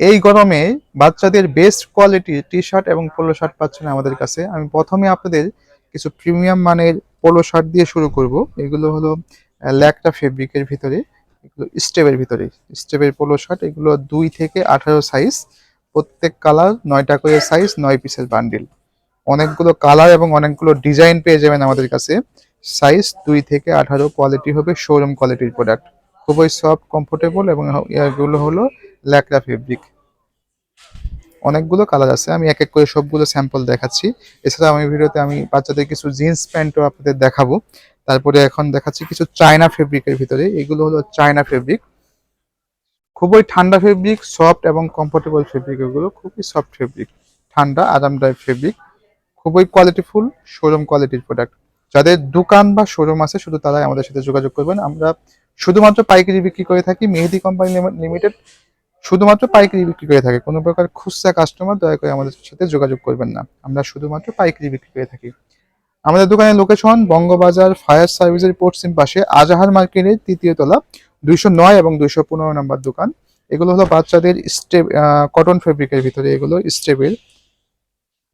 এই গরমে বাচ্চাদের বেস্ট কোয়ালিটির টি শার্ট এবং পোলো শার্ট পাচ্ছেন আমাদের কাছে। আমি প্রথমে আপনাদের কিছু প্রিমিয়াম মানের পোলো শার্ট দিয়ে শুরু করব। এগুলো হলো ল্যাকটা ফেব্রিকের ভিতরে, এগুলো স্টেপের ভিতরে। স্টেপের পোলো শার্ট এগুলো দুই থেকে আঠারো সাইজ প্রত্যেক কালার নয়টা করে সাইজ নয় পিসের বান্ডিল অনেকগুলো কালার এবং অনেকগুলো ডিজাইন পেয়ে যাবেন আমাদের কাছে। সাইজ দুই থেকে আঠারো কোয়ালিটি হবে শোরুম কোয়ালিটির প্রোডাক্ট খুবই সফট কমফোর্টেবল এবং এগুলো হলো ল্যাকড়া ফেব্রিক অনেকগুলো কালার আছে, আমি এক এক করে সবগুলো স্যাম্পল দেখাচ্ছি। এছাড়া আমি ভিডিওতে আমি বাচ্চাদের কিছু জিন্স প্যান্টও আপনাদের দেখাবো। তারপরে এখন দেখাচ্ছি কিছু চায়না ফেব্রিকের ভিতরে, এগুলো হলো চায়না ফেব্রিক খুবই ঠান্ডা ফেব্রিক সফট এবং কমফোর্টেবল ফেব্রিক এগুলো, খুবই সফট ফেব্রিক ঠান্ডা, আরামদায়ক ফেব্রিক খুবই কোয়ালিটিফুল শোরুম কোয়ালিটির প্রোডাক্ট যাদের দোকান বা শোরুম আছে, শুধু তারাই আমাদের সাথে যোগাযোগ করবেন। আমরা শুধুমাত্র পাইকারি বিক্রি করে থাকি, মেহেদি কোম্পানি লিমিটেড শুধুমাত্র পাইকারি বিক্রি করে থাকে। কোনো প্রকার খুচরা কাস্টমার দয়া করে আমাদের সাথে যোগাযোগ করবেন না। আমরা শুধুমাত্র পাইকারি বিক্রি করে থাকি। আমাদের দোকানের লোকেশন বঙ্গবাজার ফায়ার সার্ভিসের পশ্চিম পাশে আজাহার মার্কেটের তৃতীয় তলা, দুইশো নয় এবং দুইশো পনেরো নম্বর দোকান। এগুলো হলো বাচ্চাদের স্টেপ কটন ফেব্রিকের ভিতরে এগুলো স্টেপের।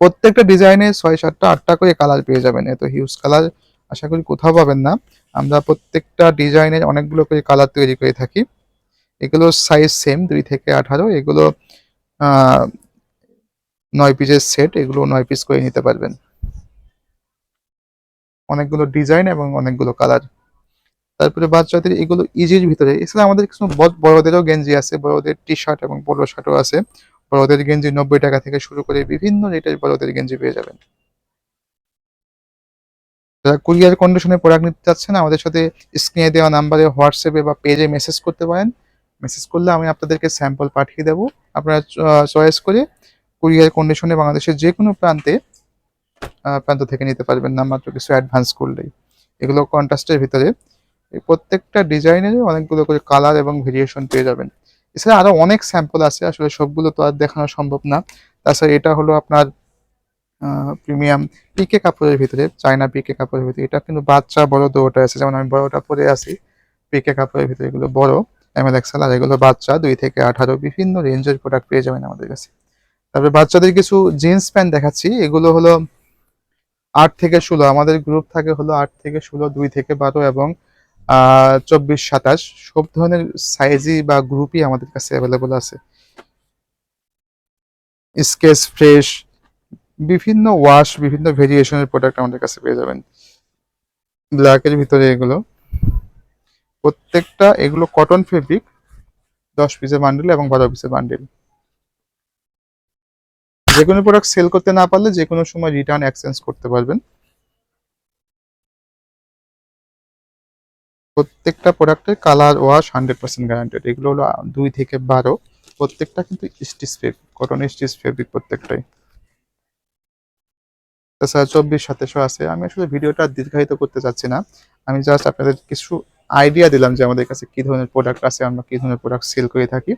প্রত্যেকটা ডিজাইনে ছয়, সাতটা, আটটা করে কালার পেয়ে যাবেন। এত হিউজ কালার আশা করি কোথাও পাবেন না। আমরা প্রত্যেকটা ডিজাইনের অনেকগুলো করে কালার তৈরি করে থাকি। এগুলো সাইজ সেম দুই থেকে আঠারো এগুলো নয় পিসের সেট এগুলো নয় পিস করে নিতে পারবেন। অনেকগুলো ডিজাইন এবং অনেকগুলো কালার তারপরে বাচ্চাদের এগুলো ইজির ভিতরে। এছাড়া আমাদের কিছু বড়দেরও গেঞ্জি আছে। বড়দের টি শার্ট এবং পোলো শার্টও আছে। বড়দের গেঞ্জি নব্বই টাকা থেকে শুরু করে বিভিন্ন রেটের বড়দের গেঞ্জি পেয়ে যাবেন। যারা কুরিয়ার কন্ডিশনে প্রোডাক্ট নিতে চাচ্ছেন, আমাদের সাথে স্ক্রিনে দেওয়া নাম্বারে হোয়াটসঅ্যাপে বা পেজে মেসেজ করতে পারেন। মেসেজ করলে আমি আপনাদেরকে স্যাম্পল পাঠিয়ে দেবো। আপনারা চয়েস করে কুরিয়ার কন্ডিশনে বাংলাদেশের যে কোনো প্রান্তে প্রান্ত থেকে নিতে পারবেন না, মাত্র কিছু অ্যাডভান্স করলেই এগুলো কন্ট্রাস্টের ভিতরে। প্রত্যেকটা ডিজাইনের অনেকগুলো করে কালার এবং ভেরিয়েশন পেয়ে যাবেন। এছাড়া আরও অনেক স্যাম্পল আছে, আসলে সবগুলো তো আর দেখানো সম্ভব না। তাছাড়া এটা হলো আপনার প্রিমিয়াম পিকে কাপড়ের ভিতরে চায়না পিকে কাপড়ের ভিতরে। এটা কিন্তু বাচ্চা বড় দুটোটা আছে, যেমন আমি বড়টা পরে আছি পিকে কাপড়ের ভিতরে এগুলো বড়। এমএল এক্সেল আর এগুলো বাচ্চা, দুই থেকে আঠারো, বিভিন্ন রেঞ্জের প্রোডাক্ট পেয়ে যাবেন আমাদের কাছে। তারপরে বাচ্চাদের কিছু জিন্স প্যান্ট দেখাচ্ছি। এগুলো হলো আট থেকে ষোলো, আমাদের গ্রুপ থাকে হলো আট থেকে ষোলো, দুই থেকে বারো এবং চব্বিশ, সাতাশ। সব ধরনের সাইজই বা গ্রুপই আমাদের কাছে অ্যাভেলেবল আছে। স্কেচ ফ্রেশ বিভিন্ন ওয়াশ বিভিন্ন ভেরিয়েশনের প্রোডাক্ট আমাদের কাছে পেয়ে যাবেন। ব্ল্যাকের ভিতরে এগুলো। প্রত্যেকটা, এগুলো কটন ফেব্রিক দশ পিসের বান্ডিল এবং বারো পিসের বান্ডিল যে কোনো প্রোডাক্ট সেল করতে না পারলে যে কোনো সময় রিটার্ন এক্সচেঞ্জ করতে পারবেন। প্রত্যেকটা প্রোডাক্টের colour wash hundred percent guaranteed এগুলো হলো দুই থেকে বারো। প্রত্যেকটা কিন্তু stitch fabric cotton stitch fabric প্রত্যেকটাই। তাছাড়া চব্বিশ সাতাশো আছে। আমি আসলে ভিডিওটা দীর্ঘায়িত করতে চাচ্ছি না। আমি জাস্ট আপনাদের কিছু আইডিয়া দিলাম যে আমাদের কাছে কি ধরনের প্রোডাক্ট আছে, আমরা কি ধরনের প্রোডাক্ট সেল করে থাকি।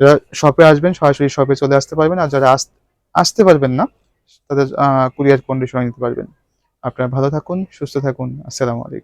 যারা শপে আসবেন, সরাসরি শপে চলে আসতে পারবেন আর যারা আস- আসতে পারবেন না, তাদের কুরিয়ার কন্ডিশনে নিতে পারবেন। আপনারা ভালো থাকুন, সুস্থ থাকুন। আসসালামু আলাইকুম।